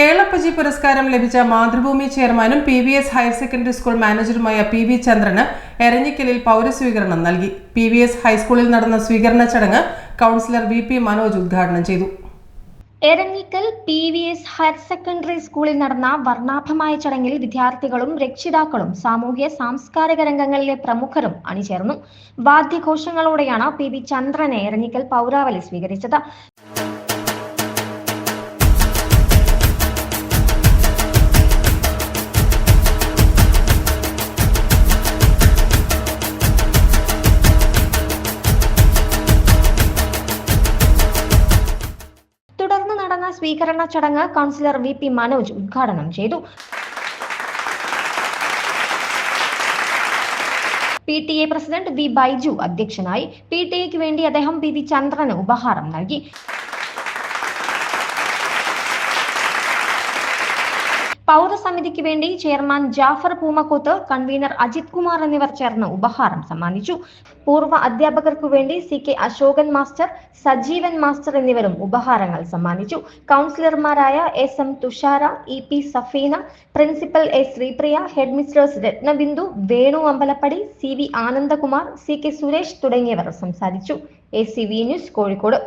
കേളപ്പജി പുരസ്കാരം ലഭിച്ച മാതൃഭൂമി ചെയർമാനും P V S higher secondary school മാനേജറുമായ P V ചന്ദ്രന് എരഞ്ഞിക്കലിൽ പൗരസ്വീകരണം നൽകി. പി വി എസ് ഹൈസ്കൂളിൽ നടന്ന സ്വീകരണ ചടങ്ങ് കൗൺസിലർ വി പി മനോജ് ഉദ്ഘാടനം ചെയ്തു. Eranhikkal P V S higher secondary സ്കൂളിൽ നടന്ന വർണാഭമായ ചടങ്ങിൽ വിദ്യാർത്ഥികളും രക്ഷിതാക്കളും സാമൂഹ്യ സാംസ്കാരിക രംഗങ്ങളിലെ പ്രമുഖരും അണിചേർന്നു. വാദ്യഘോഷങ്ങളോടെയാണ് പി വി ചന്ദ്രനെ എരഞ്ഞിക്കൽ പൗരാവലി സ്വീകരിച്ചത്. നടന്ന സ്വീകരണ ചടങ്ങ് കൗൺസിലർ വി പി മനോജ് ഉദ്ഘാടനം ചെയ്തു. P T A president V Baiju അധ്യക്ഷനായി. പി ടി എക്ക് വേണ്ടി അദ്ദേഹം പി വി ചന്ദ്രന് ഉപഹാരം നൽകി. പൗരസമിതിക്ക് വേണ്ടി ചെയർമാൻ ജാഫർ പൂമക്കോത്ത് കൺവീനർ അജിത് കുമാർ എന്നിവർ ചേർന്ന് ഉപഹാരം സമ്മാനിച്ചു. പൂർവ അധ്യാപകർക്കു വേണ്ടി C K Ashokan master Sajeevan master എന്നിവരും ഉപഹാരങ്ങൾ സമ്മാനിച്ചു. കൗൺസിലർമാരായ S M Thushara E P Safeena principal A Sreepriya head mistress Rathnabindu Venu Ambalappadi C V Anandakumar C K Suresh തുടങ്ങിയവർ സംസാരിച്ചു. A C V news Kozhikode.